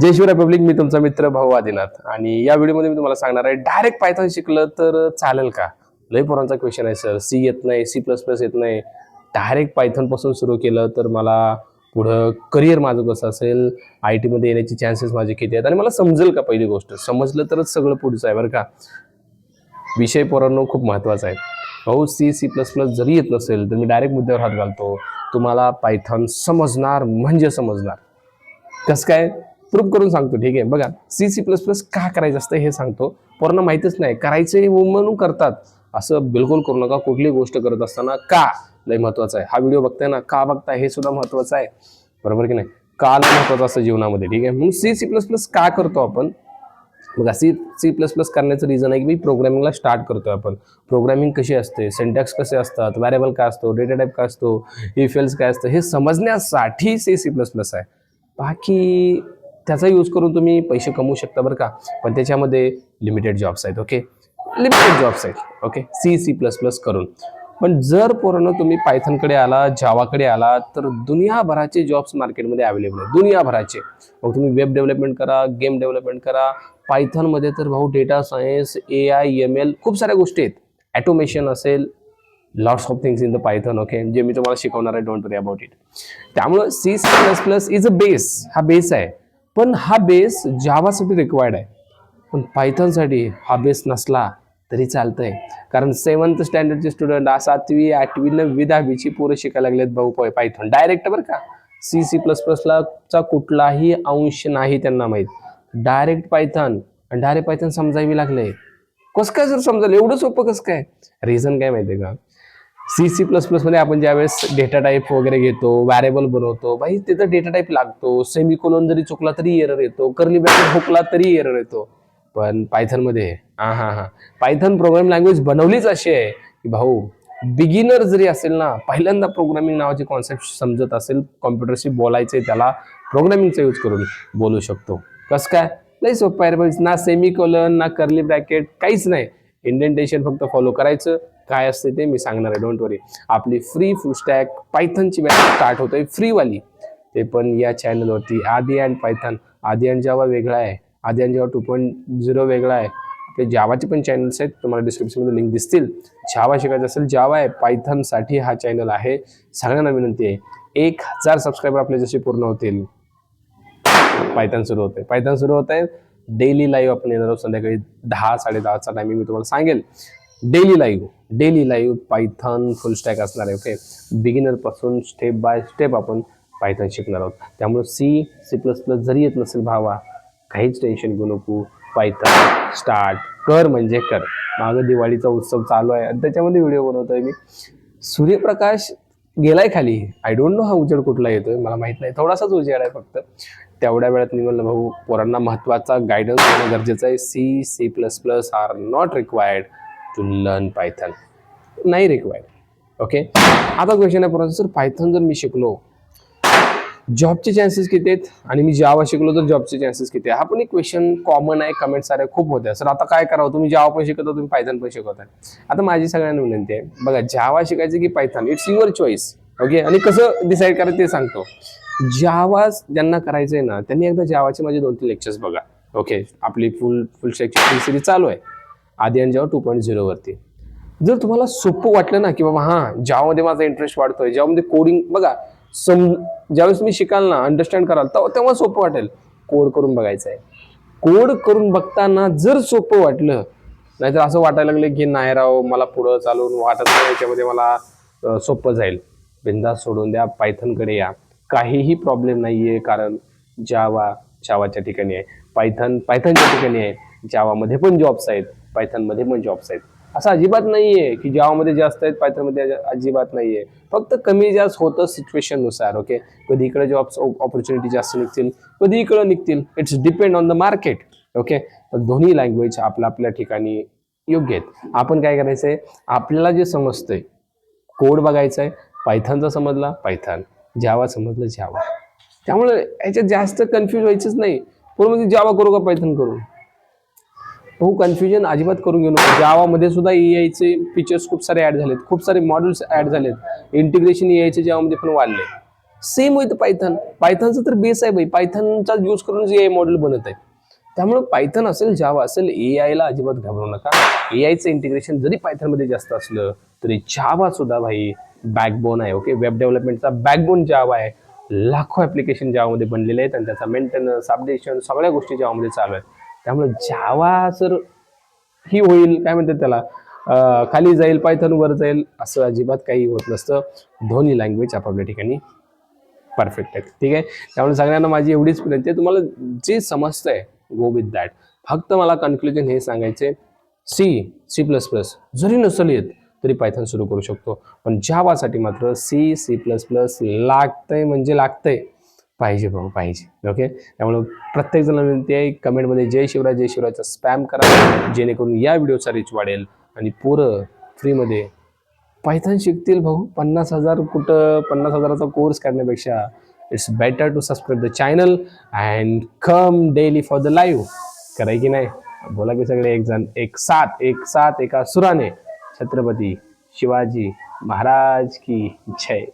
जय Shivray public मी तुमचा मित्र भाऊ आदिनाथ. आणि या व्हिडिओमध्ये मी तुम्हाला सांगणार आहे डायरेक्ट पायथॉन शिकलं तर चालेल का? लय पोरांचा क्वेश्चन आहे सर सी येत नाही सी प्लस प्लस येत नाही. डायरेक्ट पायथॉनपासून सुरू केलं तर मला पुढं करिअर माझं कसं असेल आय टीमध्ये येण्याचे चान्सेस माझे किती आहेत? आणि मला समजेल का पहिली गोष्ट? समजलं तरच सगळं पुढचं आहे बरं का? विषय पोरांनो खूप महत्त्वाचा आहे. भाऊ सी सी प्लस प्लस जरी येत नसेल तर मी डायरेक्ट मुद्द्यावर हात घालतो. तुम्हाला पायथॉन समजणार म्हणजे समजणार. कसं काय? प्रूफ करून सांगतो ठीक आहे? बघा सी सी प्लस प्लस का करायचं असतं हे सांगतो. पूर्ण माहितीच नाही. करायचे म्हणून करतात. असं बिलकुल करू नका. कुठली गोष्ट करत असताना का लय महत्वाचं आहे? हा व्हिडिओ बघताय ना का बघताय हे सुद्धा महत्वाचं आहे. बरोबर की नाही? का लय महत्वाचं असतं जीवनामध्ये ठीक आहे? म्हणून सी सी प्लस प्लस का करतो आपण? बघा सी सी प्लस प्लस करण्याचं रिझन आहे की मी प्रोग्रामिंगला स्टार्ट करतोय आपण. प्रोग्रामिंग कशी असते? सेंटॅक्स कसे असतात? व्हॅरेबल काय असतो? डेटा टाईप काय असतो? इफेल्स काय असतं? हे समजण्यासाठी सी सी प्लस प्लस आहे. बाकी त्याचा यूज करून तुम्ही पैसे कमवू शकता बरं का. पण त्याच्यामध्ये लिमिटेड जॉब्स आहेत ओके लिमिटेड जॉब्स आहेत okay C C plus plus करून. पण जर पोरानं तुम्ही पायथनकडे आला जावाकडे आला तर दुनियाभराचे जॉब्स मार्केटमध्ये अवेलेबल आहेत दुनियाभराचे. मग तुम्ही वेब डेव्हलपमेंट करा गेम डेव्हलपमेंट करा. पायथनमध्ये तर भाऊ data science A I M L खूप साऱ्या गोष्टी आहेत. ॲटोमेशन असेल lots of things in the Python okay जे मी तुम्हाला शिकवणार आहे डोंट वरी अबाउट इट त्यामुळं C C plus plus is a base हा बेस आहे. पण हा बेस जावासाठी रिक्वायर्ड आहे. पण पायथनसाठी हा बेस नसला तरी चालतं आहे कारण सेवन्थ स्टँडर्डचे स्टुडंट सातवी आठवी नववी दहावीची पोरं शिकायला लागलेत भाऊ पायथन. डायरेक्ट बरं का. सी सी प्लस प्लसला चा कुठलाही अंश नाही त्यांना माहीत. Direct Python. आणि डायरेक्ट पायथन समजावी लागले कसं काय जर समजायला एवढं सोपं कसं काय? रिझन काय माहिती आहे का? सी सी प्लस प्लसमध्ये आपण ज्यावेळेस डेटा टाईप वगैरे घेतो व्हॅरिएबल बनवतो भाई तिथं डेटा टाईप लागतो सेमी कोलोन जरी चुकला तरी एरर येतो कर्ली ब्रॅकेट हुकला तरी एरर येतो. पण पायथनमध्ये हा हा हा. पायथन प्रोग्राम लँग्वेज बनवलीच अशी आहे की भाऊ बिगिनर जरी असेल ना पहिल्यांदा प्रोग्रामिंग नावाचे कॉन्सेप्ट समजत असेल कॉम्प्युटरशी बोलायचे त्याला प्रोग्रामिंगचा यूज करून बोलू शकतो. कसं काय? लई सोपं आहे. ना सेमी कोलन ना कर्ली ब्रॅकेट काहीच नाही. इंडेंटेशन फक्त फॉलो करायचं काय असते ते मी सांगणार आहे. डोंट वरी आपली फ्री फुल स्टॅक पायथनची बॅच स्टार्ट होते फ्रीवाली ते पण या चॅनलवरती आधी अँड पायथन आदी अँड जावा वेगळा आहे. आदी and Java two point zero वेगळा आहे. आपले जावाचे पण चॅनल्स आहेत. तुम्हाला डिस्क्रिप्शनमध्ये लिंक दिसतील. जावा शिकायचं असेल जावा आहे. पायथनसाठी हा चॅनल आहे. सगळ्यांना विनंती आहे. एक हजार सबस्क्रायबर आपले जसे पूर्ण होतील. पायथन सुरू होते पायथन सुरू होत आहे डेली लाईव्ह आपण येणार आहोत. संध्याकाळी दहा साडे दहाचा टायमिंग मी तुम्हाला सांगेल. Daily live daily live Python full stack असणार आहे ओके बिगिनरपासून स्टेप बाय स्टेप आपण पायथन शिकणार आहोत. त्यामुळे सी सी प्लस प्लस जरी येत नसेल भावा काहीच टेन्शन घेऊ नको. पायथन स्टार्ट कर म्हणजे कर. मागं दिवाळीचा उत्सव चालू आहे आणि त्याच्यामध्ये व्हिडिओ बनवतोय मी. सूर्यप्रकाश गेलाय खाली. आय डोंट नो हा उजेड कुठला येतोय. मला माहीत नाही. थोडासाच उजेड आहे फक्त. तेवढ्या वेळात मी म्हणलं भाऊ पोरांना महत्त्वाचा गायडन्स देणं गरजेचं आहे. C C plus plus are not required to learn Python नाही रिक्वायर्ड ओके आता क्वेश्चन आहे प्रोसेसर सर पायथन जर मी शिकलो जॉबचे चान्सेस किती आहेत? आणि मी जावा शिकलो तर जॉबचे चान्सेस किती आहे हा पण एक क्वेश्चन कॉमन आहे कमेंट सारे खूप होत्या सर आता काय करावं? तुम्ही जावा पण शिकवता तुम्ही पायथन पण शिकवताय आता माझी सगळ्यांना विनंती आहे बघा जावा शिकायचं की Python it's your choice okay आणि कसं डिसाईड करायचं ते सांगतो. जावा ज्यांना करायचंय ना त्यांनी एकदा जावाचे माझे दोन तीन लेक्चर्स बघा. ओके आपली फुल फुल स्टॅकची फुल सिरीज चालू आहे. आधी आणि जावा टू पॉईंट झिरोवरती जर तुम्हाला सोपं वाटलं ना की बाबा हां ज्यामध्ये माझा इंटरेस्ट वाढतोय ज्यामध्ये कोडिंग बघा सम ज्यावेळेस तुम्ही शिकाल ना अंडरस्टँड कराल तेव्हा तेव्हा सोपं वाटेल. कोड करून बघायचं आहे कोड करून बघताना जर सोपं वाटलं नाहीतर असं वाटायला लागलं की नाही राव मला पुढं चालून वाटत नाही याच्यामध्ये मला सोपं जाईल. बिंदास सोडून द्या पायथनकडे या. काहीही प्रॉब्लेम नाही आहे कारण जावा जावाच्या ठिकाणी आहे. पायथन पायथनच्या ठिकाणी आहे. जावामध्ये पण जॉब्स आहेत. पायथनमध्ये पण जॉब्स आहेत. असं अजिबात नाहीये की जावामध्ये जास्त आहेत पायथनमध्ये अजिबात नाहीये. फक्त कमी जास्त होतं सिच्युएशननुसार ओके कधी इकडे जॉब्स ऑपॉर्च्युनिटी जास्त निघतील कधी इकडं निघतील. It's depend on the market okay दोन्ही लँग्वेज आपल्या आपल्या ठिकाणी योग्य आहेत. आपण काय करायचंय? आपल्याला जे समजतंय कोड बघायचा आहे पायथनचा समजला पायथन. जावा समजलं जावा. त्यामुळे याच्यात जास्त कन्फ्यूज व्हायचंच नाही. पूर्ण म्हणजे जावा करू का पायथन करू? हो कन्फ्युजन अजिबात करून घेऊ नका. जावामध्ये सुद्धा ए आयचे फीचर्स खूप सारे ॲड झालेत. खूप सारे मॉडेल्स ॲड झालेत. इंटिग्रेशन ए आयचे जावामध्ये पण वाढले. सेम विथ पायथन पायथनचं तर बेस आहे भाई. पायथनचा यूज करून जे मॉडेल बनत आहे त्यामुळे पायथन असेल जावा असेल ए आयला अजिबात घाबरू नका. ए आयचं इंटिग्रेशन जरी पायथनमध्ये जास्त असलं तरी जावा सुद्धा भाई बॅकबोन आहे ओके वेब डेव्हलपमेंटचा बॅकबोन जावा आहे. लाखो ॲप्लिकेशन जावामध्ये बनलेले आहेत आणि त्याचा मेंटेनन्स अपडेशन सगळ्या गोष्टी जावामध्ये चालू आहेत. त्यामुळे जावा सर ही होईल काय म्हणतात त्याला? खाली जाईल पायथन वर जाईल असं अजिबात काही होत नसतं. दोन्ही लँग्वेज आपापल्या ठिकाणी परफेक्ट आहेत. ठीक आहे? त्यामुळे सगळ्यांना माझी एवढीच विनंती आहे. तुम्हाला जे समजतंय गो विथ दॅट फक्त मला कन्क्लुजन हे सांगायचे सी सी प्लस प्लस जरी नसेल येत तरी पायथन सुरू करू शकतो. पण जावासाठी मात्र सी सी प्लस प्लस लागतंय म्हणजे लागतंय. पाहिजे भाऊ पाहिजे. ओके त्यामुळं प्रत्येक जण विनंती आहे कमेंटमध्ये जय शिवराय जय शिवरायचा स्पॅम करा जेणेकरून या व्हिडिओचा रीच वाढेल आणि पोरं फ्रीमध्ये पायथन शिकतील भाऊ. पन्नास हजार कुठं पन्नास हजाराचा कोर्स करण्यापेक्षा it's better to subscribe the channel and come daily for the live कराय की नाही? बोला की सगळे एक जण एक साथ एक साथ एका सुराने. छत्रपती शिवाजी महाराज की जय.